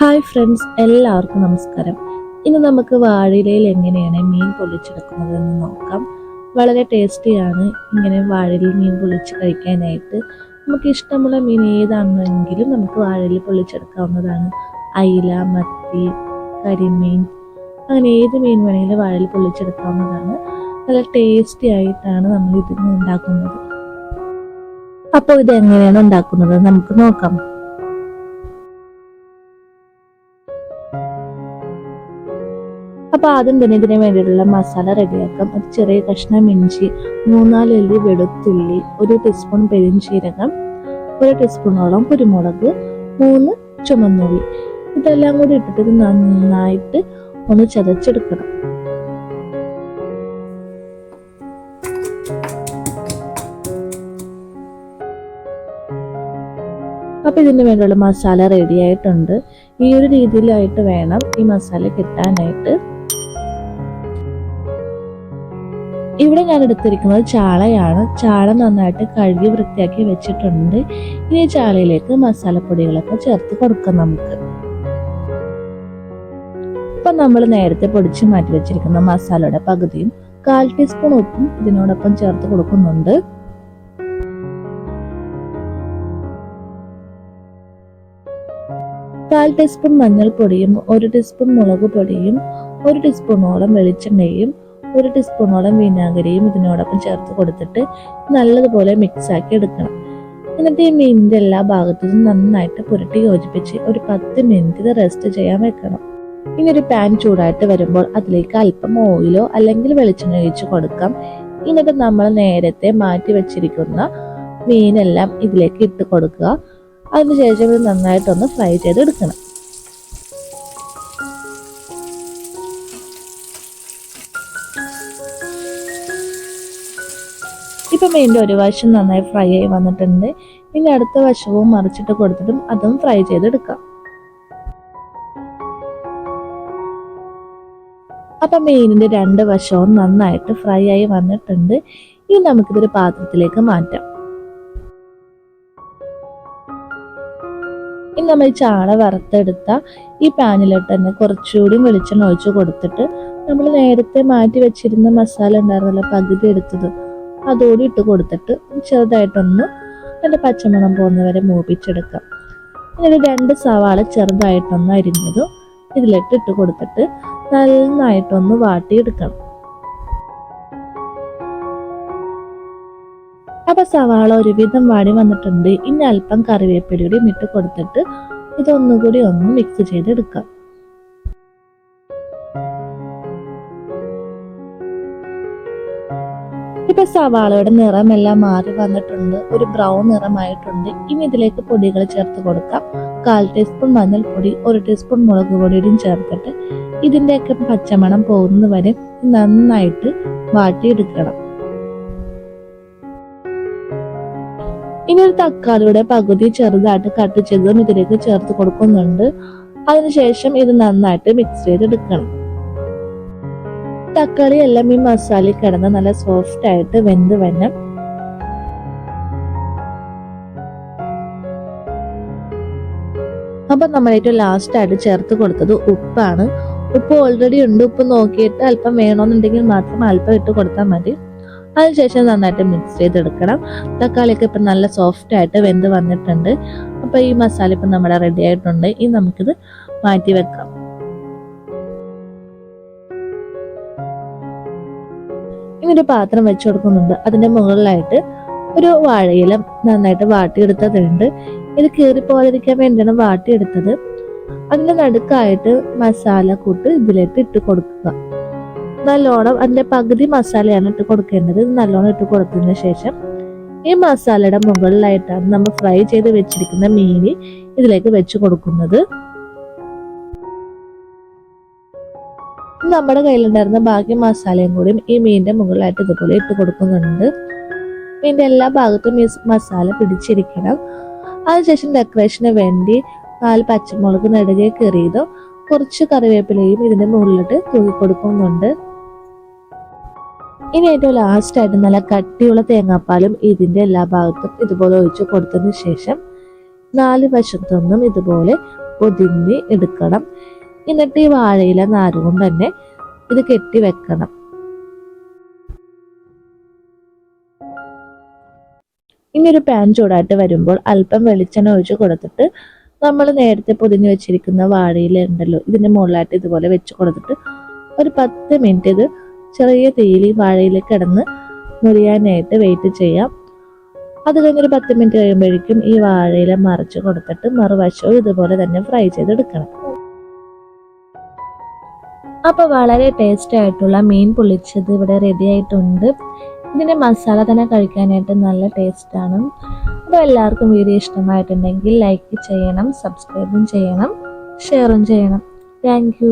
Hi friends എല്ലാവർക്കും നമസ്കാരം. ഇന്ന് നമുക്ക് വാഴയിലയിൽ എങ്ങനെയാണ് മീൻ പൊള്ളിച്ചെടുക്കുന്നതെന്ന് നോക്കാം. വളരെ ടേസ്റ്റിയാണ് ഇങ്ങനെ വാഴയിൽ മീൻ പൊള്ളിച്ച് കഴിക്കാനായിട്ട് നമുക്ക് ഇഷ്ടമുള്ള മീൻ ഏതാണെങ്കിലും നമുക്ക് വാഴയിൽ പൊള്ളിച്ചെടുക്കാവുന്നതാണ്. അയില മത്തി കരിമീൻ അങ്ങനെ ഏത് മീൻ വേണമെങ്കിലും വാഴയിൽ പൊള്ളിച്ചെടുക്കാവുന്നതാണ്. നല്ല ടേസ്റ്റി ആയിട്ടാണ് നമ്മൾ ഇതിന് ഉണ്ടാക്കുന്നത്. അപ്പോൾ ഇത് എങ്ങനെയാണ് ഉണ്ടാക്കുന്നത് നമുക്ക് നോക്കാം. അപ്പൊ ആദ്യം തന്നെ ഇതിന് വേണ്ടിയിട്ടുള്ള മസാല റെഡിയാക്കാം. ഒരു ചെറിയ കഷ്ണം ഇഞ്ചി മൂന്നാൽ അല്ലി വെളുത്തുള്ളി ഒരു ടീസ്പൂൺ പെരിഞ്ചീരകം ഒരു ടീസ്പൂണോളം കുരുമുളക് മൂന്ന് ചുമന്നുള്ളി. ഇതെല്ലാം കൂടി ഇട്ടിട്ട് നന്നായിട്ട് ഒന്ന് ചതച്ചെടുക്കണം. അപ്പൊ ഇതിന് വേണ്ടിയുള്ള മസാല റെഡി ആയിട്ടുണ്ട്. ഈ ഒരു രീതിയിലായിട്ട് വേണം ഈ മസാല കിട്ടാനായിട്ട്. ഇവിടെ ഞാൻ എടുത്തിരിക്കുന്നത് ചാളയാണ്. ചാള നന്നായിട്ട് കഴുകി വൃത്തിയാക്കി വെച്ചിട്ടുണ്ട്. ഇനി ചാളയിലേക്ക് മസാലപ്പൊടികളൊക്കെ ചേർത്ത് കൊടുക്കാം നമുക്ക്. ഇപ്പം നമ്മൾ നേരത്തെ പൊടിച്ച് മാറ്റി വെച്ചിരിക്കുന്ന മസാലയുടെ പകുതിയും കാൽ ടീസ്പൂൺ ഉപ്പും ഇതിനോടൊപ്പം ചേർത്ത് കൊടുക്കുന്നുണ്ട്. കാൽ ടീസ്പൂൺ മഞ്ഞൾപ്പൊടിയും ഒരു ടീസ്പൂൺ മുളക് പൊടിയും ഒരു ടീസ്പൂണോളം വെളിച്ചെണ്ണയും ഒരു ടീസ്പൂണോളം വിനാഗിരിയും ഇതിനോടൊപ്പം ചേർത്ത് കൊടുത്തിട്ട് നല്ലതുപോലെ മിക്സ് ആക്കി എടുക്കണം. എന്നിട്ട് ഈ മീനിന്റെ എല്ലാ ഭാഗത്തും നന്നായിട്ട് പുരട്ടി യോജിപ്പിച്ച് ഒരു പത്ത് മിനിറ്റ് ഇത് റെസ്റ്റ് ചെയ്യാൻ വെക്കണം. ഇനി ഒരു പാൻ ചൂടായിട്ട് വരുമ്പോൾ അതിലേക്ക് അല്പം ഓയിലോ അല്ലെങ്കിൽ വെളിച്ചെണ്ണ ഒഴിച്ച് കൊടുക്കാം. എന്നിട്ട് നമ്മൾ നേരത്തെ മാറ്റി വെച്ചിരിക്കുന്ന മീനെല്ലാം ഇതിലേക്ക് ഇട്ട് കൊടുക്കുക. അതിനുശേഷം ഇത് നന്നായിട്ടൊന്ന് ഫ്രൈ ചെയ്തെടുക്കണം. ഇപ്പൊ മെയിന്റെ ഒരു വശം നന്നായി ഫ്രൈ ആയി വന്നിട്ടുണ്ട്. ഇനി അടുത്ത വശവും മറിച്ചിട്ട് കൊടുത്തിട്ടും അതും ഫ്രൈ ചെയ്തെടുക്കാം. അപ്പം മീനിന്റെ രണ്ട് വശവും നന്നായിട്ട് ഫ്രൈ ആയി വന്നിട്ടുണ്ട്. ഇനി നമുക്കിതൊരു പാത്രത്തിലേക്ക് മാറ്റാം. ഇനി നമ്മൾ ചാള വറുത്തെടുത്ത ഈ പാനിലോട്ട് തന്നെ കുറച്ചുകൂടി വെളിച്ചെണ്ണ ഒഴിച്ച് കൊടുത്തിട്ട് നമ്മൾ നേരത്തെ മാറ്റി വെച്ചിരുന്ന മസാല ഉണ്ടായിരുന്നല്ലോ പകുതി എടുത്തത്. അതോടെ ഇട്ട് കൊടുത്തിട്ട് ചെറുതായിട്ടൊന്ന് അതിന്റെ പച്ചമണം പോകുന്നവരെ മൂപ്പിച്ചെടുക്കാം. എന്നിട്ട് രണ്ട് സവാള ചെറുതായിട്ടൊന്ന് അരിഞ്ഞതും ഇതിലിട്ട് ഇട്ട് കൊടുത്തിട്ട് നന്നായിട്ടൊന്ന് വാട്ടിയെടുക്കണം. അപ്പൊ സവാള ഒരുവിധം വാടി വന്നിട്ടുണ്ട്. ഇനി അല്പം കറിവേപ്പിലൂടെയും ഇട്ട് കൊടുത്തിട്ട് ഇതൊന്നുകൂടി ഒന്ന് മിക്സ് ചെയ്തെടുക്കാം. സവാളയുടെ നിറമെല്ലാം മാറി വന്നിട്ടുണ്ട്. ഒരു ബ്രൗൺ നിറമായിട്ടുണ്ട്. ഇനി ഇതിലേക്ക് പൊടികൾ ചേർത്ത് കൊടുക്കാം. കാൽ ടീസ്പൂൺ മഞ്ഞൾപ്പൊടി ഒരു ടീസ്പൂൺ മുളക് പൊടിയും ചേർത്തിട്ട് ഇതിന്റെയൊക്കെ പച്ചമണം പോകുന്നത് വരെ നന്നായിട്ട് വാട്ടിയെടുക്കണം. ഇനി ഒരു തക്കാളിയുടെ പകുതി ചെറുതായിട്ട് കട്ട് ചെയ്തതും ഇതിലേക്ക് ചേർത്ത് കൊടുക്കുന്നുണ്ട്. അതിനുശേഷം ഇത് നന്നായിട്ട് മിക്സ് ചെയ്തെടുക്കണം. തക്കാളി എല്ലാം ഈ മസാലയിൽ കിടന്ന് നല്ല സോഫ്റ്റ് ആയിട്ട് വെന്ത് വരണം. അപ്പൊ നമ്മൾ ഏറ്റവും ലാസ്റ്റ് ആയിട്ട് ചേർത്ത് കൊടുത്തത് ഉപ്പാണ്. ഉപ്പ് ഓൾറെഡി ഉണ്ട്. ഉപ്പ് നോക്കിയിട്ട് അല്പം വേണമെന്നുണ്ടെങ്കിൽ മാത്രം അല്പം ഇട്ട് കൊടുത്താൽ മതി. അതിനുശേഷം നന്നായിട്ട് മിക്സ് ചെയ്തെടുക്കണം. തക്കാളിയൊക്കെ ഇപ്പം നല്ല സോഫ്റ്റ് ആയിട്ട് വെന്ത് വന്നിട്ടുണ്ട്. അപ്പോൾ ഈ മസാല ഇപ്പം നമ്മുടെ റെഡി ആയിട്ടുണ്ട്. ഇനി നമുക്കിത് മാറ്റി വെക്കാം. ഒരു പാത്രം വെച്ചു കൊടുക്കുന്നുണ്ട്. അതിന്റെ മുകളിലായിട്ട് ഒരു വാഴയില നന്നായിട്ട് വാട്ടിയെടുത്തതുണ്ട്. ഇത് കീറി പോകാതിരിക്കാൻ വേണ്ടിയാണ് വാട്ടിയെടുത്തത്. അതിന്റെ നടുക്കായിട്ട് മസാല കൂട്ട് ഇതിലേക്ക് ഇട്ട് കൊടുക്കുക. നല്ലോണം അതിന്റെ പകുതി മസാലയാണ് ഇട്ട് കൊടുക്കേണ്ടത്. നല്ലോണം ഇട്ട് കൊടുത്തതിന് ശേഷം ഈ മസാലയുടെ മുകളിലായിട്ടാണ് നമ്മൾ ഫ്രൈ ചെയ്ത് വെച്ചിരിക്കുന്ന മീനി ഇതിലേക്ക് വെച്ച് കൊടുക്കുന്നത്. നമ്മുടെ കയ്യിലുണ്ടായിരുന്ന ബാക്കി മസാലയും കൂടിയും ഈ മീനിന്റെ മുകളിലായിട്ട് ഇതുപോലെ ഇട്ട് കൊടുക്കുന്നുണ്ട്. മീനിന്റെ എല്ലാ ഭാഗത്തും ഈ മസാല പിടിച്ചിരിക്കണം. അതിനുശേഷം ഡെക്കറേഷന് വേണ്ടി നാല് പച്ചമുളക് നടുകെ കയറിയതും കുറച്ച് കറിവേപ്പിലയും ഇതിന്റെ മുകളിലിട്ട് തൂക്കി കൊടുക്കുന്നുണ്ട്. ഇനി ഏറ്റവും ലാസ്റ്റ് ആയിട്ട് നല്ല കട്ടിയുള്ള തേങ്ങാപ്പാലും ഇതിന്റെ എല്ലാ ഭാഗത്തും ഇതുപോലെ ഒഴിച്ച് കൊടുത്തതിന് ശേഷം നാല് വശത്തൊന്നും ഇതുപോലെ പൊതിഞ്ഞ് എടുക്കണം. എന്നിട്ട് ഈ വാഴയില നാരുകൊണ്ട് തന്നെ ഇത് കെട്ടി വെക്കണം. ഇനി ഒരു പാൻ ചൂടായിട്ട് വരുമ്പോൾ അല്പം വെളിച്ചെണ്ണ ഒഴിച്ച് കൊടുത്തിട്ട് നമ്മൾ നേരത്തെ പൊതിഞ്ഞ് വെച്ചിരിക്കുന്ന വാഴയില ഉണ്ടല്ലോ ഇതിന്റെ മുകളിലായിട്ട് ഇതുപോലെ വെച്ച് കൊടുത്തിട്ട് ഒരു പത്ത് മിനിറ്റ് ഇത് ചെറിയ തീയിൽ വാഴയിൽ കിടന്ന് മുറിയാനായിട്ട് വെയിറ്റ് ചെയ്യാം. അത് കഴിഞ്ഞൊരു പത്ത് മിനിറ്റ് കഴിയുമ്പോഴേക്കും ഈ വാഴയില മറിച്ച് കൊടുത്തിട്ട് മറുവശവും ഇതുപോലെ തന്നെ ഫ്രൈ ചെയ്തെടുക്കണം. അപ്പൊ വളരെ ടേസ്റ്റ് ആയിട്ടുള്ള മീൻ പൊള്ളിച്ചത് ഇവിടെ റെഡി ആയിട്ടുണ്ട്. ഇതിന്റെ മസാല തന്നെ കഴിക്കാനായിട്ട് നല്ല ടേസ്റ്റാണ് അപ്പോൾ എല്ലാവർക്കും വീഡിയോ ഇഷ്ടമായിട്ടുണ്ടെങ്കിൽ ലൈക്ക് ചെയ്യണം സബ്സ്ക്രൈബും ചെയ്യണം ഷെയറും ചെയ്യണം. താങ്ക്